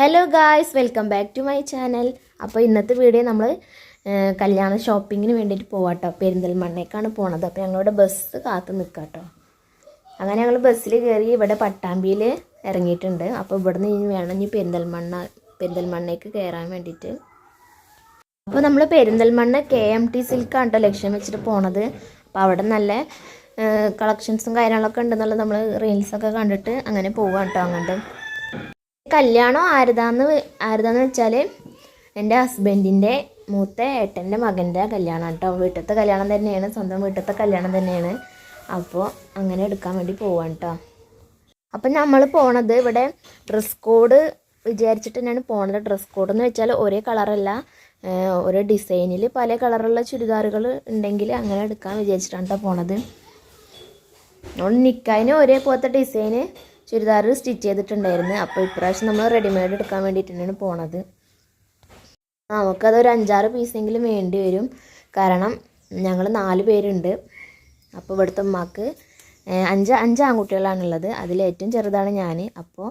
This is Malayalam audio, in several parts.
Hello guys welcome back to my channel അപ്പോൾ ഇന്നത്തെ വീഡിയോ നമ്മൾ കല്യാണ ഷോപ്പിങ്ങിന് വേണ്ടിയിട്ട് പോവാട്ടോ. പെരിന്തൽമണ്ണേക്കാണ് പോണത്. അപ്പോൾ ഞങ്ങളുടെ ബസ് കാത്ത് നിൽക്കാം കേട്ടോ അങ്ങനെ ഞങ്ങൾ ബസ്സിൽ കയറി ഇവിടെ പട്ടാമ്പിയിൽ ഇറങ്ങിയിട്ടുണ്ട്. അപ്പോൾ ഇവിടുന്ന് ഇനി വേണം ഇനി പെരിന്തൽമണ്ണ പെരിന്തൽമണ്ണേക്ക് കയറാൻ വേണ്ടിയിട്ട് അപ്പോൾ നമ്മൾ പെരിന്തൽമണ്ണ കെ എം ടി സിൽക്കാണ് കേട്ടോ ലക്ഷ്യം വെച്ചിട്ട് പോണത്. അപ്പോൾ അവിടെ നല്ല കളക്ഷൻസും കാര്യങ്ങളൊക്കെ ഉണ്ടെന്നുള്ളത് നമ്മൾ റീൽസൊക്കെ കണ്ടിട്ട് അങ്ങനെ പോവാം കേട്ടോ അങ്ങോട്ട്. കല്യാണം ആരുതാന്ന് ആരുതാന്ന് വെച്ചാൽ എന്റെ ഹസ്ബൻഡിന്റെ മൂത്ത ഏട്ടന്റെ മകന്റെ കല്യാണം കേട്ടോ വീട്ടിലത്തെ കല്യാണം തന്നെയാണ് സ്വന്തം വീട്ടിലത്തെ കല്യാണം തന്നെയാണ്. അപ്പോൾ അങ്ങനെ എടുക്കാൻ വേണ്ടി പോവാണ് കേട്ടോ അപ്പം നമ്മൾ പോണത് ഇവിടെ ഡ്രസ് കോഡ് വിചാരിച്ചിട്ട് തന്നെയാണ് പോണത്. ഡ്രസ് കോഡ് എന്ന് വെച്ചാൽ ഒരേ കളറല്ല ഓരോ ഡിസൈനിൽ പല കളറുള്ള ചുരിദാറുകൾ ഉണ്ടെങ്കിൽ അങ്ങനെ എടുക്കാൻ വിചാരിച്ചിട്ടാണ് കേട്ടോ പോണത്. നമ്മൾ ഒരേ ഒരേപോലത്തെ ഡിസൈന് ചുരിദാർ സ്റ്റിച്ച് ചെയ്തിട്ടുണ്ടായിരുന്നു. അപ്പോൾ ഇപ്രാവശ്യം നമ്മൾ റെഡിമെയ്ഡ് എടുക്കാൻ വേണ്ടിയിട്ടാണ് പോണത്. നമുക്കതൊരു അഞ്ചാറ് പീസെങ്കിലും വേണ്ടി വരും. കാരണം ഞങ്ങൾ നാല് പേരുണ്ട്. അപ്പോൾ ഇവിടുത്തെ ഉമ്മാക്ക് അഞ്ച് അഞ്ച് ആൺകുട്ടികളാണുള്ളത്. അതിലേറ്റവും ചെറുതാണ് ഞാൻ. അപ്പോൾ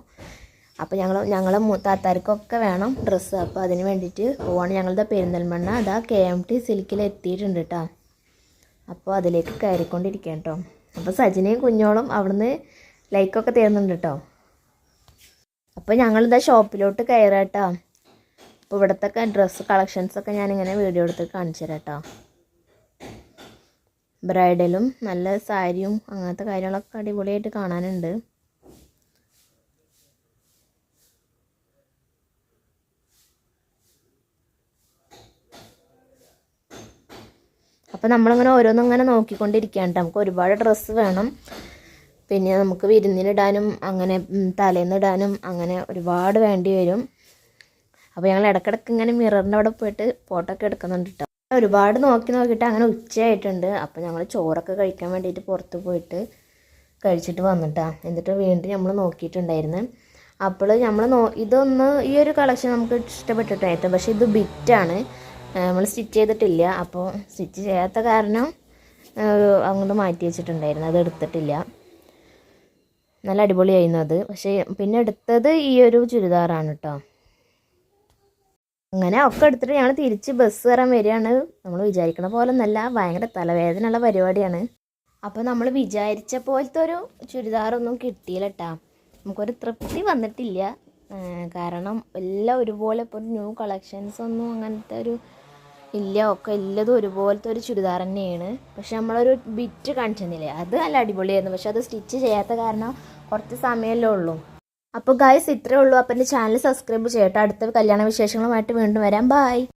അപ്പോൾ ഞങ്ങൾ ഞങ്ങളെ മൂത്താത്താർക്കൊക്കെ വേണം ഡ്രസ്സ് അപ്പോൾ അതിന് വേണ്ടിയിട്ട് പോവാണ് ഞങ്ങളുടെ പെരിന്തൽമണ്ണ. അതാ കെ എം ടി സിൽക്കിൽ എത്തിയിട്ടുണ്ട് കേട്ടോ അപ്പോൾ അതിലേക്ക് കയറിക്കൊണ്ടിരിക്കാം കേട്ടോ അപ്പോൾ സജിനയും കുഞ്ഞോളും അവിടുന്ന് ലൈക്കൊക്കെ തരുന്നുണ്ട് കേട്ടോ അപ്പോൾ ഞങ്ങളിതാ ഷോപ്പിലോട്ട് കയറാം കേട്ടോ അപ്പോൾ ഇവിടുത്തെ ഡ്രസ്സ് കളക്ഷൻസൊക്കെ ഞാനിങ്ങനെ വീഡിയോ എടുത്ത് കാണിച്ചു തരാം കേട്ടോ ബ്രൈഡലും നല്ല സാരിയും അങ്ങനത്തെ കാര്യങ്ങളൊക്കെ അടിപൊളിയായിട്ട് കാണാനുണ്ട്. അപ്പോൾ നമ്മളിങ്ങനെ ഓരോന്നും ഇങ്ങനെ നോക്കിക്കൊണ്ടിരിക്കുകയാണ്. നമുക്ക് ഒരുപാട് ഡ്രസ്സ് വേണം. പിന്നെ നമുക്ക് വിരുന്നിനിടാനും അങ്ങനെ തലേന്നിടാനും അങ്ങനെ ഒരുപാട് വേണ്ടി വരും. അപ്പോൾ ഞങ്ങൾ ഇടയ്ക്കിടയ്ക്ക് ഇങ്ങനെ മിററിന്റെ അവിടെ പോയിട്ട് ഫോട്ടോ ഒക്കെ എടുക്കുന്നുണ്ട് കേട്ടോ ഒരുപാട് നോക്കി നോക്കിയിട്ട് അങ്ങനെ ഉച്ചയായിട്ടുണ്ട്. അപ്പോൾ ഞങ്ങൾ ചോറൊക്കെ കഴിക്കാൻ വേണ്ടിയിട്ട് പുറത്ത് പോയിട്ട് കഴിച്ചിട്ട് വന്നിട്ടാ. എന്നിട്ട് വീണ്ടും നമ്മൾ നോക്കിയിട്ടുണ്ടായിരുന്നു. അപ്പോൾ നമ്മൾ നോ ഇതൊന്ന് ഈ ഒരു കളക്ഷൻ നമുക്ക് ഇഷ്ടപ്പെട്ടിട്ടായിരുന്നു പക്ഷേ ഇത് ബിറ്റാണ്. നമ്മൾ സ്റ്റിച്ച് ചെയ്തിട്ടില്ല. അപ്പോൾ സ്റ്റിച്ച് ചെയ്യാത്ത കാരണം അങ്ങോട്ട് മാറ്റി വെച്ചിട്ടുണ്ടായിരുന്നു. അത് എടുത്തിട്ടില്ല. നല്ല അടിപൊളിയായിരുന്നു അത്. പക്ഷേ പിന്നെ എടുത്തത് ഈ ഒരു ചുരിദാറാണ് കേട്ടോ അങ്ങനെ ഒക്കെ എടുത്തിട്ട് ഞങ്ങൾ തിരിച്ച് ബസ് കയറാൻ വരികയാണ്. നമ്മൾ വിചാരിക്കണ പോലെ നല്ല ഭയങ്കര തലവേദനയുള്ള പരിപാടിയാണ്. അപ്പോൾ നമ്മൾ വിചാരിച്ച പോലത്തെ ഒരു ചുരിദാറൊന്നും കിട്ടിയില്ല കേട്ടാ നമുക്കൊരു തൃപ്തി വന്നിട്ടില്ല. കാരണം എല്ലാം ഒരുപോലെ ഇപ്പോൾ ന്യൂ കളക്ഷൻസ് ഒന്നും അങ്ങനത്തെ ഒരു ഇല്ല ഒക്കെ എല്ലാതും ഒരുപോലത്തെ ഒരു ചുരിദാർ തന്നെയാണ്. പക്ഷെ നമ്മളൊരു ബിറ്റ് കാണിച്ചെന്നില്ലേ? അത് നല്ല അടിപൊളിയായിരുന്നു. പക്ഷെ അത് സ്റ്റിച്ച് ചെയ്യാത്ത കാരണം കുറച്ച് സമയമല്ലേ ഉള്ളൂ. അപ്പോൾ ഗായ്സ് ഇത്രേ ഉള്ളൂ. അപ്പം എന്റെ ചാനൽ സബ്സ്ക്രൈബ് ചെയ്യട്ടോ. അടുത്ത കല്യാണ വിശേഷങ്ങളുമായിട്ട് വീണ്ടും വരാം. ബായ്